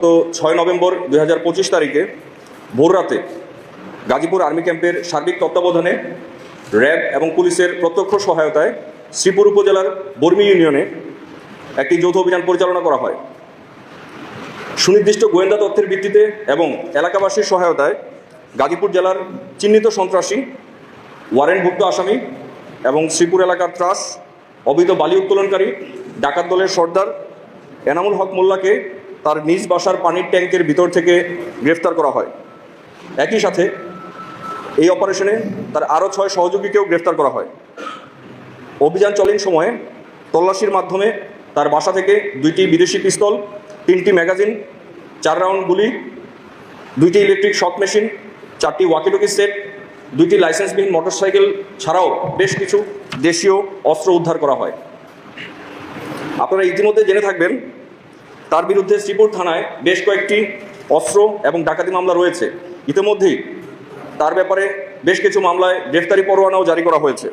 তো ছয় নভেম্বর দুই হাজার পঁচিশ তারিখে ভোররাতে গাজীপুর আর্মি ক্যাম্পের সার্বিক তত্ত্বাবধানে র্যাব এবং পুলিশের প্রত্যক্ষ সহায়তায় শ্রীপুর উপজেলার বর্মি ইউনিয়নে একটি যৌথ অভিযান পরিচালনা করা হয়। সুনির্দিষ্ট গোয়েন্দা তথ্যের ভিত্তিতে এবং এলাকাবাসীর সহায়তায় গাজীপুর জেলার চিহ্নিত সন্ত্রাসী ওয়ারেন্টভুক্ত আসামি এবং শ্রীপুর এলাকার ত্রাস, অবৈধ বালি উত্তোলনকারী ডাকাত দলের সর্দার এনামুল হক মোল্লাকে তার নিজ বাসার পানির ট্যাঙ্কের ভিতর থেকে গ্রেফতার করা হয়। একই সাথে এই অপারেশনে তার আরও ছয় সহযোগীকেও গ্রেফতার করা হয়। অভিযান চলেন সময়ে তল্লাশির মাধ্যমে তার বাসা থেকে দুইটি বিদেশি পিস্তল, তিনটি ম্যাগাজিন, চার রাউন্ড গুলি, দুইটি ইলেকট্রিক শক মেশিন, চারটি ওয়াকিটকি সেট, দুইটি লাইসেন্সবিহীন মোটরসাইকেল ছাড়াও বেশ কিছু দেশীয় অস্ত্র উদ্ধার করা হয়। আপনারা ইতিমধ্যে জেনে থাকবেন তার বিরুদ্ধে শ্রীপুর থানায় বেশ কয়েকটি অস্ত্র এবং ডাকাতি মামলা রয়েছে। ইতিমধ্যেই তার ব্যাপারে বেশ কিছু মামলায় গ্রেফতারি পরোয়ানাও জারি করা হয়েছে।